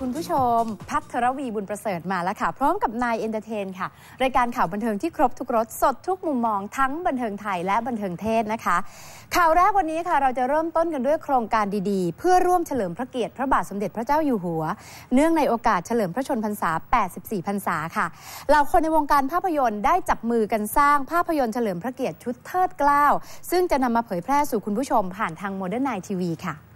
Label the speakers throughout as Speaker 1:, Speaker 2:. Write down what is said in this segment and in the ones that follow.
Speaker 1: คุณผู้ชม พัทรวีบุญประเสริฐมาแล้วค่ะ พร้อมกับนายเอนเตอร์เทนค่ะ รายการข่าวบันเทิงที่ครบทุกรสสดทุกมุมมองทั้งบันเทิงไทยและบันเทิงเทศนะคะ ข่าวแรกวันนี้ค่ะ เราจะเริ่มต้นกันด้วยโครงการดีๆ เพื่อร่วมเฉลิมพระเกียรติพระบาทสมเด็จพระเจ้าอยู่หัว เนื่องในโอกาสเฉลิมพระชนพรรษา 84 พรรษาค่ะเหล่าคนในวงการภาพยนตร์ได้จับมือกันสร้างภาพยนตร์เฉลิมพระเกียรติชุดเทิดเกล้าซึ่งจะนำมาเผยแพร่สู่คุณผู้ชมผ่านทางโมเดิร์นไนทีวีค่ะ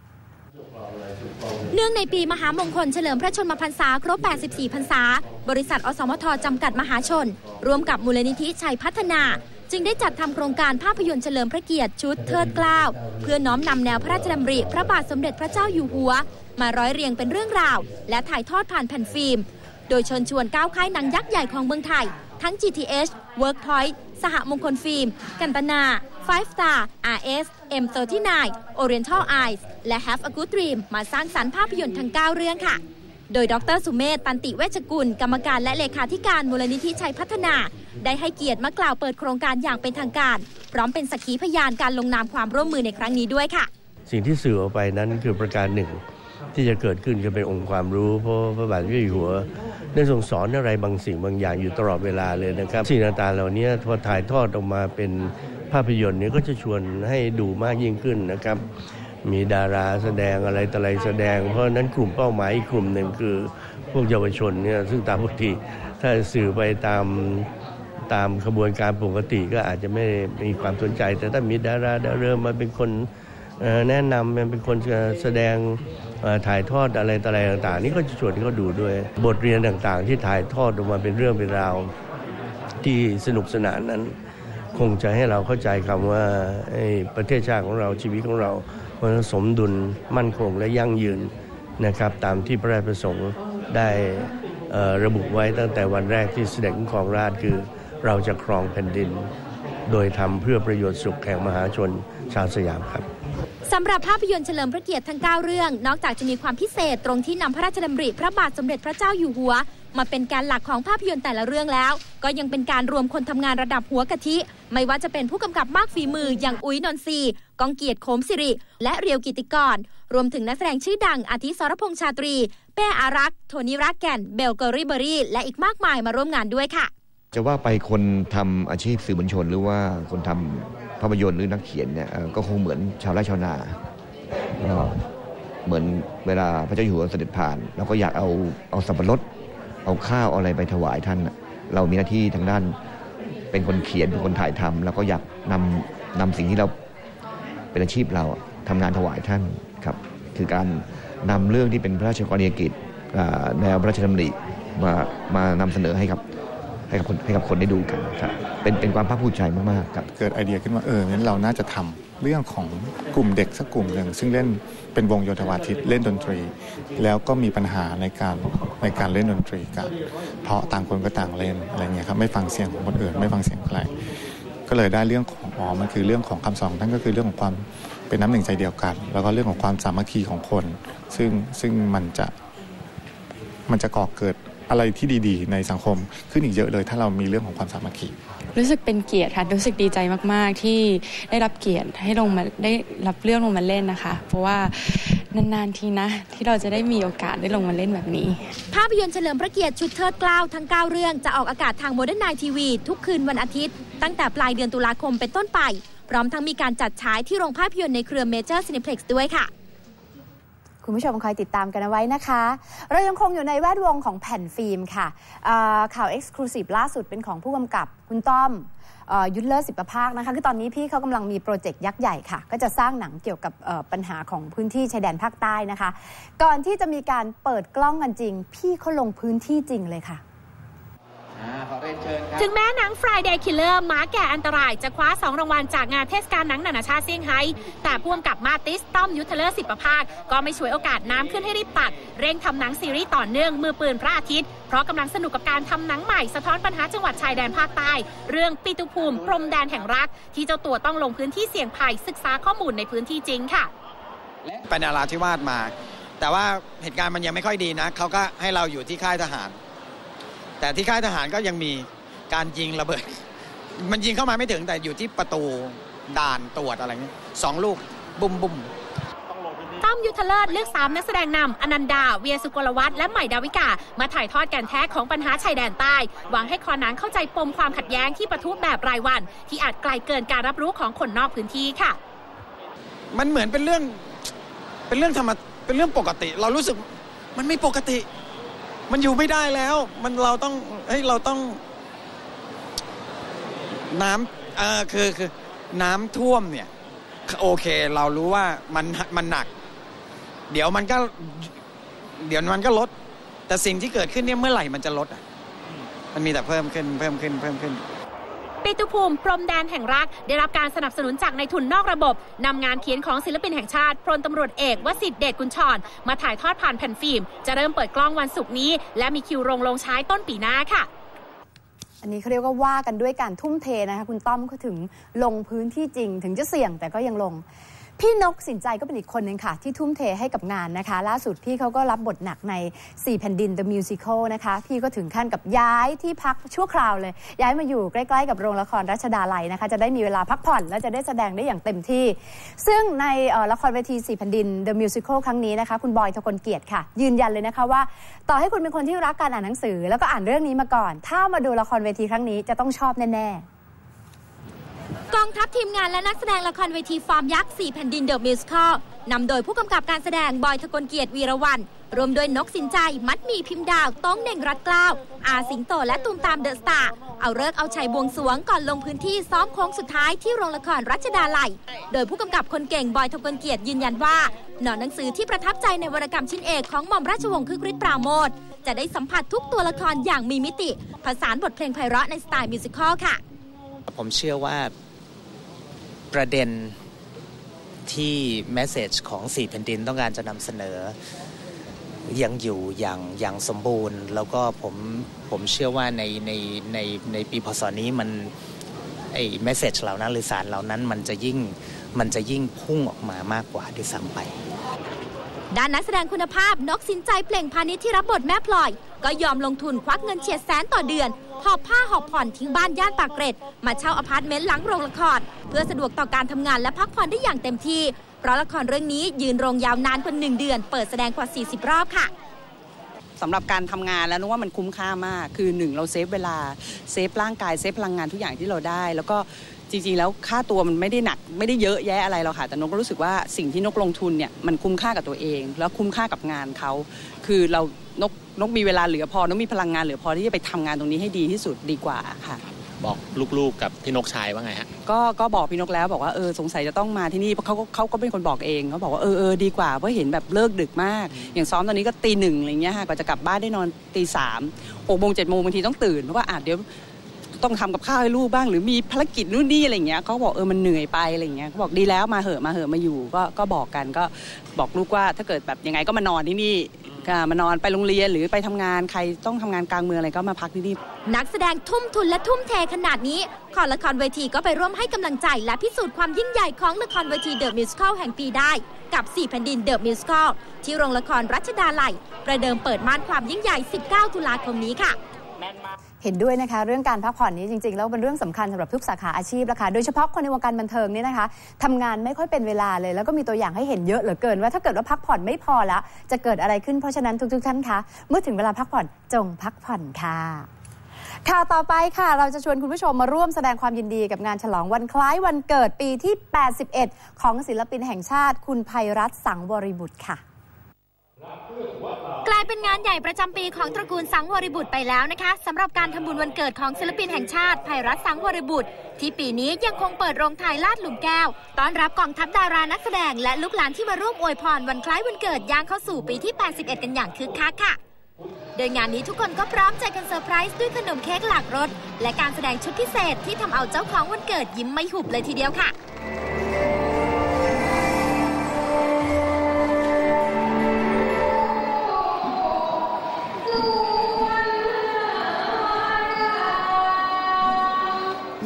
Speaker 2: เนื่องในปีมหามงคลเฉลิมพระชนมพรรษาครบ 84 พรรษา บริษัทอสมทจำกัดมหาชน ร่วมกับมูลนิธิชัยพัฒนา จึงได้จัดทำโครงการภาพยนตร์เฉลิมพระเกียรติชุดเทิดเกล้าเพื่อน้อมนำแนวพระราชดำริ พระบาทสมเด็จพระเจ้าอยู่หัว มาร้อยเรียงเป็นเรื่องราว และถ่ายทอดผ่านแผ่นฟิล์ม โดยเชิญชวนก้าวค่ายหนังยักษ์ใหญ่ของเมืองไทย ทั้ง GTH Workpoint สหมงคลฟิล์ม กันตนา Five Star RS M39 Oriental Eyes และ Have a Good Dream มาสร้างสรรค์ภาพยนตร์ทั้ง 9 เรื่องค่ะ โดยดรสุเมธตันติเวชกุล กรรมการและเลขาธิการมูลนิธิชัยพัฒนา ได้ให้เกียรติมากล่าวเปิดโครงการอย่างเป็นทางการ พร้อมเป็นสักขีพยานการลงนามความร่วมมือในครั้งนี้ด้วยค่ะ
Speaker 3: สิ่งที่สื่อออกไปนั้นคือประการหนึ่ง ที่จะเกิดขึ้นจะเป็นองค์ความรู้เพราะพระบาทสมเด็จอยู่หัวได้ทรงสอนอะไรบางสิ่งบางอย่างอยู่ตลอดเวลาเลยนะครับสิ่งต่างๆเหล่านี้พอถ่ายทอดออกมาเป็นภาพยนตร์นี่ยก็จะชวนให้ดูมากยิ่งขึ้นนะครับ มีดาราแสดงอะไรต่ออะไรแสดง เพราะนั้นกลุ่มเป้าหมายอีกกลุ่มหนึ่งคือพวกเยาวชนเนี่ยซึ่งตามปกติถ้าสื่อไปตามตามขบวนการปกติก็อาจจะไม่มีความสนใจ แต่ถ้ามีดาราดาเริ่มมาเป็นคนแนะนำมันเป็นคนแสดงถ่ายทอดอะไรต่ออะไรต่าง ๆ นี่ก็จะชวนให้เขาดูด้วย บทเรียนต่างๆ ที่ถ่ายทอดออกมาเป็นเรื่องเป็นราว ที่สนุกสนานนั้น คงจะให้เราเข้าใจคำว่าประเทศชาติของเราชีวิตของเรา มันสมดุลมั่นคงและยั่งยืนนะครับตามที่พระราชประสงค์ได้ระบุไว้ตั้งแต่วันแรกที่เสด็จขึ้นครองราชคือเราจะครองแผ่นดิน โดยทำเพื่อประโยชน์สุขแห่งมหาชนชาวสยามครับ
Speaker 2: สำหรับภาพยนตร์เฉลิมพระเกียรติทั้ง 9 เรื่อง นอกจากจะมีความพิเศษตรงที่นำพระราชดำริพระบาทสมเด็จพระเจ้าอยู่หัวมาเป็นการหลักของภาพยนตร์แต่ละเรื่องแล้ว ก็ยังเป็นการรวมคนทำงานระดับหัวกะทิ ไม่ว่าจะเป็นผู้กำกับมากฝีมืออย่างอุ้ยนนทรีกองเกียรติโคมสิริ และเรียวกิติกร รวมถึงนักแสดงชื่อดังอาทิสรพงษ์ชาตรี เป้อารักษ์โทนี่รักแก่น เบลเกอรี่เบอรี่และอีกมากมายมาร่วมงานด้วยค่ะ
Speaker 4: จะว่าไปคนทำอาชีพสื่อมวลชน หรือว่าคนทำภาพยนตร์หรือนักเขียนเนี่ยก็คงเหมือนชาวไร่ชาวนาเหมือนเวลาพระเจ้าอยู่หัวเสด็จผ่านเราก็อยากเอาเอาสับปะรด เอาข้าวอะไรไปถวายท่าน เรามีหน้าที่ทางด้านเป็นคนเขียนเป็นคนถ่ายทำแล้วก็อยากนำนำสิ่งที่เราเป็นอาชีพเราอะทำงานถวายท่านครับ คือการนำเรื่องที่เป็นพระราชกรณียกิจแนวพระราชดำริมามานำเสนอให้กับให้กับคนให้กับคนได้ดูกันครับเป็นเป็นความภาคภูมิใจมากๆครับ
Speaker 5: เกิดไอเดียขึ้นว่าเอองั้นเราน่าจะทำ เรื่องของกลุ่มเด็กสักกลุ่มหนึ่งซึ่งเล่นเป็นวงโยธวาทิตเล่นดนตรี แล้วก็มีปัญหาในการในการเล่นดนตรีกันเพราะต่างคนก็ต่างเล่นอะไรเงี้ยครับไม่ฟังเสียงของคนอื่น ไม่ฟังเสียงใครก็เลยได้เรื่องของอ๋อมันคือเรื่องของคำสอนของท่านก็คือเรื่องของความเป็นน้ำหนึ่งใจเดียวกัน แล้วก็เรื่องของความสามัคคีของคน ซึ่งซึ่งมันจะมันจะก่อเกิดอะไรที่ดี ๆ ในสังคมขึ้นอีกเยอะเลย ถ้าเรามีเรื่องของความสามัคคี
Speaker 6: รู้สึกเป็นเกียรติค่ะ รู้สึกดีใจมาก ๆ ที่ได้รับเกียรติให้ลงมาได้รับเรื่องลงมาเล่นนะคะ เพราะว่านาน ๆ ทีนะ ที่เราจะได้มีโอกาสได้ลงมาเล่นแบบนี้
Speaker 2: ภาพยนตร์เฉลิมพระเกียรติชุดเทิดเกล้าทั้ง 9 เรื่องจะออกอากาศทางโมเดิร์นไนทีวีทุกคืนวันอาทิตย์ ตั้งแต่ปลายเดือนตุลาคมเป็นต้นไป พร้อมทั้งมีการจัดฉายที่โรงภาพยนตร์ในเครือเมเจอร์ซินิเพล็กซ์ด้วยค่ะ
Speaker 1: คุณผู้ชมคอยติดตามกันเอาไว้นะคะ เรายังคงอยู่ในแวดวงของแผ่นฟิล์มค่ะข่าวเอ็กซ์คลูซีฟล่าสุดเป็นของผู้กำกับคุณต้อมอยุทธเลิศสิบประภาคนะคะคือตอนนี้พี่เขากำลังมีโปรเจกต์ยักษ์ใหญ่ค่ะ ก็จะสร้างหนังเกี่ยวกับปัญหาของพื้นที่ชายแดนภาคใต้นะคะ ก่อนที่จะมีการเปิดกล้องกันจริง พี่เขาลงพื้นที่จริงเลยค่ะ
Speaker 7: ถึงแม้หนัง Friday Killer หมาแก่อันตราย จะคว้า 2 รางวัลจากงานเทศกาลหนังนานาชาติเซี่ยงไฮ้แต่พ่วงกับมาติสต้อมยุทธเลอร์สิบประภาค ก็ไม่ช่วยโอกาสน้ำขึ้นให้รีบตัก เร่งทำหนังซีรีส์ต่อเนื่อง มือปืนพระอาทิตย์ เพราะกำลังสนุกกับการทำหนังใหม่ สะท้อนปัญหาจังหวัดชายแดนภาคใต้ เรื่องปิตุภูมิ พรมแดนแห่งรัก ที่เจ้าตัวต้องลงพื้นที่เสี่ยงภัยศึกษาข้อมูลในพื้นที่จริงค่ะ
Speaker 8: ไปนาราธิวาสมา แต่ว่าเหตุการณ์มันยังไม่ค่อยดีนะเขาก็ให้เราอยู่ที่ค่ายทหาร แต่ที่ค่ายทหารก็ยังมีการยิงระเบิด มันยิงเข้ามาไม่ถึงแต่อยู่ที่ประตูด่านตรวจอะไรเงี้ยสองลูกบุ้มบุ้ม
Speaker 7: ต้อมมยุทธเลิศเลือกสามนักแสดงนำอนันดา เวียสุกลวัฒน์และใหม่ดาวิกา มาถ่ายทอดกันแท้ของปัญหาชายแดนใต้ หวังให้คอหนังเข้าใจปมความขัดแย้งที่ประทุแบบรายวัน ที่อาจไกลเกินการรับรู้ของคนนอกพื้นที่ค่ะ
Speaker 8: มันเหมือนเป็นเรื่องเป็นเรื่องธรรมเป็นเรื่องปกติ เรารู้สึกมันไม่ปกติ มันอยู่ไม่ได้แล้ว มันเราต้องเฮ้ยเราต้อง น้ำเออคือคือ น้ำท่วมเนี่ย โอเค เรารู้ว่ามันมันหนัก เดี๋ยวมันก็ เดี๋ยวมันก็ลด แต่สิ่งที่เกิดขึ้นเนี่ยเมื่อไหร่มันจะลดอะมันมีแต่เพิ่มขึ้นเพิ่มขึ้นเพิ่มขึ้น
Speaker 7: ปิตุภูมิ พรมแดนแห่งรัก ได้รับการสนับสนุนจากในทุนนอกระบบนำงานเขียนของศิลปินแห่งชาติพลตำรวจเอกวสิทธิ์เดชกุญชรมาถ่ายทอดผ่านแผ่นฟิล์ม จะเริ่มเปิดกล้องวันศุกร์นี้ และมีคิวลงลงใช้ต้นปีหน้าค่ะ
Speaker 1: อันนี้เขาเรียกว่าว่ากันด้วยการทุ่มเทนะคะคุณต้อมก็ถึงลงพื้นที่จริง ถึงจะเสี่ยงแต่ก็ยังลง พี่นกสินใจก็เป็นอีกคนหนึ่งค่ะ ที่ทุ่มเทให้กับงานนะคะ ล่าสุดพี่เขาก็รับบทหนักใน 4 แผ่นดิน The Musical นะคะ พี่ก็ถึงขั้นกับย้ายที่พักชั่วคราวเลย ย้ายมาอยู่ใกล้ๆกับโรงละครรัชดาลัยนะคะ จะได้มีเวลาพักผ่อน และจะได้แสดงได้อย่างเต็มที่ ซึ่งในละครเวที 4 แผ่นดิน The Musical ครั้งนี้นะคะ คุณบอยทกลเกียรติค่ะ ยืนยันเลยนะคะว่า ต่อให้คุณเป็นคนที่รักการอ่านหนังสือ แล้วก็อ่านเรื่องนี้มาก่อน ถ้ามาดูละครเวทีครั้งนี้จะต้องชอบแน่ๆ
Speaker 2: กองทัพทีมงานและนักแสดงละครเวทีฟอร์มยักษ์4แผ่นดินเดอะมิวสิคลนำโดยผู้กำกับการแสดงบอยทกลเกียรติวีรวันรวมโดยนกสินใจ มัดมีพิมพ์ดาว ต้องเน่งรัดกล้าว อาสิงโตและตูมตามเดอะสตาร์เอาเลิกเอาชัยบวงสรวงก่อนลงพื้นที่ซ้อมโค้งสุดท้ายที่โรงละครรัชดาลัย โดยผู้กำกับคนเก่งบอยทกลเกียรติยืนยันว่า หนอนหนังสือที่ประทับใจในวรรณกรรมชิ้นเอกของหม่อมราชวงศ์คึกฤทธิ์ปราโมทจะได้สัมผัสทุกตัวละครอย่างมีมิติ ผสานบทเพลงไพเราะในสไตล์มิวสิควลค่ะ
Speaker 9: ผมเชื่อว่า ประเด็นที่แมสเซจของสี่แผ่นดินต้องการจะนำเสนอ ยังอยู่อย่างอย่างสมบูรณ์ แล้วก็ผมผมเชื่อว่าในในในในปีพศนี้มันไอ้แมสเซจเหล่านั้นหรือสารเหล่านั้นมันจะยิ่งมันจะยิ่งพุ่งออกมามากกว่าด้วยซ้ำไป
Speaker 2: ด้านนักแสดงคุณภาพนกสินใจเปล่งพาณิชย์ที่รับบทแม่พลอย ก็ยอมลงทุนควักเงินเฉียดแสนต่อเดือน หอบผ้าหอบผ่อนทิ้งบ้านย่านปากเกร็ด มาเช่าอพาร์ตเมนต์หลังโรงละคร เพื่อสะดวกต่อการทำงานและพักผ่อนได้อย่างเต็มที่ เพราะละครเรื่องนี้ยืนโรงยาวนานกว่าหนึ่งเดือน เปิดแสดงกว่า 40 รอบค่ะ
Speaker 10: สำหรับการทำงานแล้วนึกว่ามันคุ้มค่ามาก คือหนึ่งเราเซฟเวลา เซฟร่างกาย เซฟพลังงานทุกอย่างที่เราได้ แล้วก็ จริงๆ แล้วค่าตัวมันไม่ได้หนักไม่ได้เยอะแยะอะไรหรอกค่ะ แต่นกก็รู้สึกว่าสิ่งที่นกลงทุนเนี่ยมันคุ้มค่ากับตัวเอง แล้วคุ้มค่ากับงานเขา คือเรานกนกมีเวลาเหลือพอนกมีพลังงานเหลือพอที่จะไปทำงานตรงนี้ให้ดีที่สุดดีกว่าค่ะ
Speaker 11: บอกลูกๆกับพี่นกชายว่าไงฮะ
Speaker 10: ก็ก็บอกพี่นกแล้วบอกว่าเออสงสัยจะต้องมาที่นี่เพราะเขาก็เขาก็เป็นคนบอกเองเขาบอกว่าเออเออดีกว่าเพราะเห็นแบบเลิกดึกมาก อย่างซ้อมตอนนี้ก็ตีหนึ่งอะไรเงี้ยค่ะกว่าจะกลับบ้านได้นอนตีสามหกโมงเจ็ดโมงบางทีต้องตื่นเพราะว่าอาจเดี๋ยว ต้องทำกับข้าวให้ลูกบ้าง หรือมีภารกิจนู่นนี่อะไรเงี้ยเขาบอกเออมันเหนื่อยไปอะไรเงี้ยเขาบอกดีแล้วมาเหอะมาเหอะมาอยู่ก็ก็บอกกันก็บอกลูกว่าถ้าเกิดแบบยังไงก็มานอนที่นี่ก็มานอนไปโรงเรียนหรือไปทำงานใครต้องทำงานกลางเมืองอะไรก็มาพักที่นี่
Speaker 2: นักแสดงทุ่มทุนและทุ่มเทขนาดนี้ขอละครเวทีก็ไปร่วมให้กำลังใจ และพิสูจน์ความยิ่งใหญ่ของละครเวทีเดอะมิวสิควลแห่งปีได้ กับ 4 แผ่นดินเดอะมิวสิควลที่โรงละครรัชดาลัยประเดิมเปิดม่านความยิ่งใหญ่ 19 ตุลาคมนี้ค่ะ
Speaker 1: เห็นด้วยนะคะเรื่องการพักผ่อนนี้จริงๆ แล้วเป็นเรื่องสำคัญสำหรับทุกสาขาอาชีพแล้วค่ะโดยเฉพาะคนในวงการบันเทิงนี่นะคะทำงานไม่ค่อยเป็นเวลาเลย แล้วก็มีตัวอย่างให้เห็นเยอะเหลือเกินว่าถ้าเกิดว่าพักผ่อนไม่พอแล้วจะเกิดอะไรขึ้นเพราะฉะนั้นทุกๆท่านคะเมื่อถึงเวลาพักผ่อนจงพักผ่อนค่ะข่าวต่อไปค่ะ เราจะชวนคุณผู้ชมมาร่วมแสดงความยินดีกับงานฉลองวันคล้ายวันเกิดปีที่ 81 ของศิลปินแห่งชาติ คุณภัยรัตน์สังวริบุตรค่ะ
Speaker 2: กลายเป็นงานใหญ่ประจำปีของตระกูลสังวริบุตรไปแล้วนะคะสำหรับการทำบุญวันเกิดของศิลปินแห่งชาติภัยรัตสังวริบุตร ที่ปีนี้ยังคงเปิดโรงถ่ายลาดหลุมแก้ว ต้อนรับกองทัพดารานักแสดง และลูกหลานที่มาร่วมอวยพรวันคล้ายวันเกิดย่างเข้าสู่ปีที่ 81 กันอย่างคึกคักค่ะ โดยงานนี้ทุกคนก็พร้อมใจกันเซอร์ไพรส์ด้วยขนมเค้กหลากรสและการแสดงชุดพิเศษที่ทำเอาเจ้าของวันเกิดยิ้มไม่หุบเลยทีเดียวค่ะ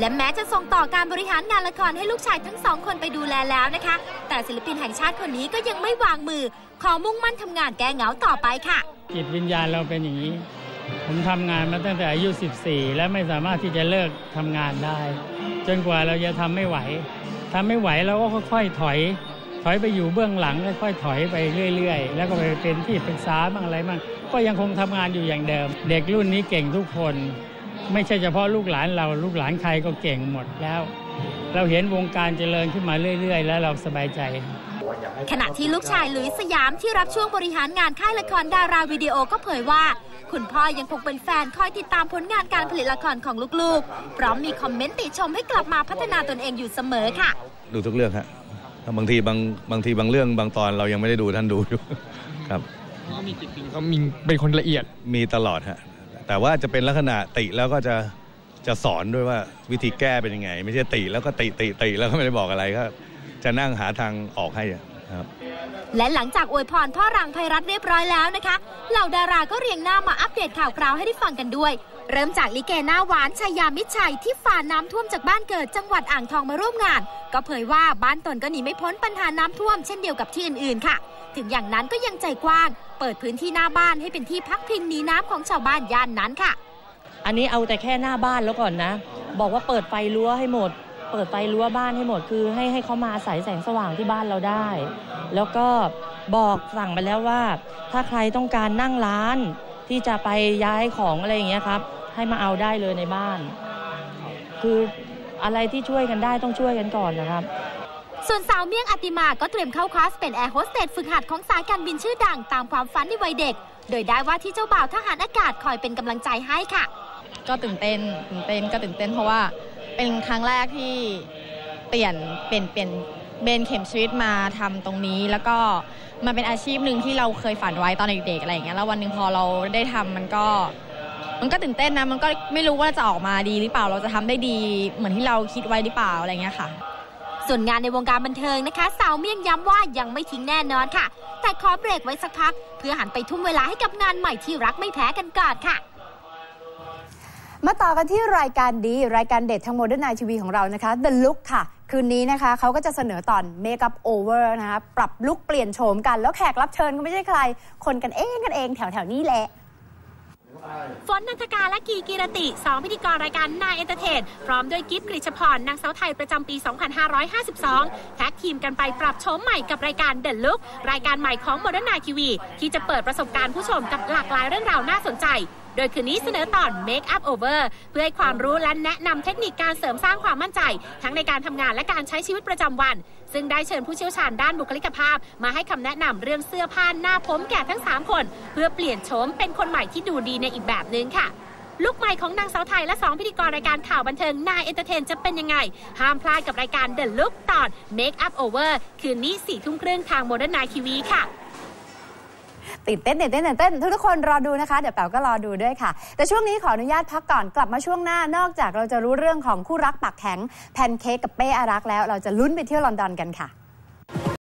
Speaker 2: และแม้จะส่งต่อการบริหารงานละครให้ลูกชายทั้งสองคนไปดูแลแล้วนะคะ แต่ศิลปินแห่งชาติคนนี้ก็ยังไม่วางมือ ขอมุ่งมั่นทำงานแก้เหงาต่อไปค่ะ
Speaker 12: จิตวิญญาณเราเป็นอย่างนี้ ผมทำงานมาตั้งแต่อายุ 14 และไม่สามารถที่จะเลิกทำงานได้ จนกว่าเราจะทำไม่ไหวทำไม่ไหวเราก็ค่อยๆถอย ถอยไปอยู่เบื้องหลังค่อยๆถอยไปเรื่อย ๆ แล้วก็ไปเป็นที่ปรึกษาบ้างอะไรบ้างก็ยังคงทำงานอยู่อย่างเดิม เด็กรุ่นนี้เก่งทุกคน ไม่ใช่เฉพาะลูกหลานเราลูกหลานใครก็เก่งหมดแล้ว เราเห็นวงการเจริญขึ้นมาเรื่อย ๆ แล้วเราสบายใจ
Speaker 2: ขณะที่ลูกชายหลุยส์สยามที่รับช่วงบริหารงานค่ายละครดาราวิดีโอก็เผยว่า คุณพ่อยังคงเป็นแฟนคอยติดตามผลงานการผลิตละครของลูกๆ พร้อมมีคอมเมนต์ติชมให้กลับมาพัฒนาตนเองอยู่เสมอค่ะ
Speaker 13: ดูทุกเรื่องฮะบางทีบางบางทีบางเรื่องบางตอนเรายังไม่ได้ดูท่านดูอยู่ครับ
Speaker 14: ก็มีเป็นคนละเอียด
Speaker 13: มีตลอดฮะ แต่ว่าจะเป็นลักษณะติแล้วก็จะจะสอนด้วยว่าวิธีแก้เป็นยังไง ไม่ใช่ติแล้วก็ติติติแล้วก็ไม่ได้บอกอะไรก็จะนั่งหาทางออกให้ครับ
Speaker 2: และหลังจากอวยพรพ่อรังไพรัตเรียบร้อยแล้วนะคะเหล่าดาราก็เรียงหน้ามาอัปเดตข่าวคราวให้ได้ฟังกันด้วย เริ่มจากลิเกหน้าหวานชายามิชัยที่ฝ่าน้ำท่วมจากบ้านเกิดจังหวัดอ่างทองมาร่วมงาน ก็เผยว่าบ้านตนก็หนีไม่พ้นปัญหาน้ำท่วมเช่นเดียวกับที่อื่นๆค่ะ ถึงอย่างนั้นก็ยังใจกว้าง เปิดพื้นที่หน้าบ้านให้เป็นที่พักพิงหนีน้ำของชาวบ้านย่านนั้นค่ะ
Speaker 15: อันนี้เอาแต่แค่หน้าบ้านแล้วก่อนนะ บอกว่าเปิดไฟรั้วให้หมด เปิดไฟรั้วบ้านให้หมดคือ ให้ให้เขามาใส่แสงสว่างที่บ้านเราได้ แล้วก็บอกสั่งไปแล้วว่า ถ้าใครต้องการนั่งร้านที่จะไปย้ายของอะไรอย่างเงี้ยครับ ให้มาเอาได้เลยในบ้าน คืออะไรที่ช่วยกันได้ต้องช่วยกันก่อนนะครับ
Speaker 2: ส่วนสาวเมี่ยงอติมาก็เตรียมเข้าคลาสเป็นแอร์โฮสเตสฝึกหัดของสายการบินชื่อดังตามความฝันในวัยเด็ก โดยได้ว่าที่เจ้าบ่าวทหารอากาศคอยเป็นกำลังใจให้ค่ะ
Speaker 16: ก็ตื่นเต้นตื่นเต้นก็ตื่นเต้นเพราะว่าเป็นครั้งแรกที่เปลี่ยนเปลี่ยนเปลี่ยนเบนเข็มชีวิตมาทำตรงนี้ แล้วก็มันเป็นอาชีพหนึ่งที่เราเคยฝันไว้ตอนเด็กๆอะไรอย่างเงี้ยแล้ววันหนึ่งพอเราได้ทำมันก็ มันก็ตื่นเต้นนะมันก็ไม่รู้ว่าจะออกมาดีหรือเปล่าเราจะทำได้ดีเหมือนที่เราคิดไว้หรือเปล่าอะไรเงี้ยค่ะ
Speaker 2: ส่วนงานในวงการบันเทิงนะคะสาวเมี่ยงย้ำว่ายังไม่ทิ้งแน่นอนค่ะ แต่ขอเบรกไว้สักพัก เพื่อหันไปทุ่มเวลาให้กับงานใหม่ที่รักไม่แพ้กันก่อนค่ะ
Speaker 1: มาต่อกันที่รายการดี รายการเด็ดทางโมเดิร์นไนทีวีของเรานะคะ The Look ค่ะ คืนนี้นะคะเขาก็จะเสนอตอน Make Up Over นะคะ ปรับลุคเปลี่ยนโฉมกัน แล้วแขกรับเชิญก็ไม่ใช่ใคร คนกันเองกันเองแถวแถวๆนี้แหละ
Speaker 7: ฝนนันทกาและกีกีรติสองพิธีกรรายการนายเอนเตอร์เทนพร้อมด้วยกิฟต์กริชพรนางสาวไทยประจำปี 2552 แท็กทีมกันไปปรับโฉมใหม่กับรายการเด e l ลุ k รายการใหม่ของโมเดิร์นนาทีวีที่จะเปิดประสบการณ์ผู้ชมกับหลากหลายเรื่องราวน่าสนใจ โดยคืนนี้เสนอตอน Make Up Over เพื่อให้ความรู้และแนะนำเทคนิคการเสริมสร้างความมั่นใจ ทั้งในการทำงานและการใช้ชีวิตประจำวัน ซึ่งได้เชิญผู้เชี่ยวชาญด้านบุคลิกภาพ มาให้คำแนะนำเรื่องเสื้อผ้าหน้าผมแก่ทั้ง 3 คน เพื่อเปลี่ยนโฉมเป็นคนใหม่ที่ดูดีในอีกแบบนึงค่ะลุกใหม่ของนางสาวไทยและ 2 พิธีกรรายการข่าวบันเทิงนายเอนเตอร์เทนจะเป็นยังไง ห้ามพลาดกับรายการ The Look ตอน Make Up Over คืนนี้สี่ทุ่มครึ่งทางโมเดิร์นไนทีวีค่ะ
Speaker 1: ตื่นเต้นตื่นเต้นตื่นเต้นทุกทุกคนรอดูนะคะ เดี๋ยวแป๋วก็รอดูด้วยค่ะ แต่ช่วงนี้ขออนุญาตพักก่อนกลับมาช่วงหน้านอกจากเราจะรู้เรื่องของคู่รักปากแข็งแพนเค้กกับเป้อารักแล้ว เราจะลุ้นไปเที่ยวลอนดอนกันค่ะ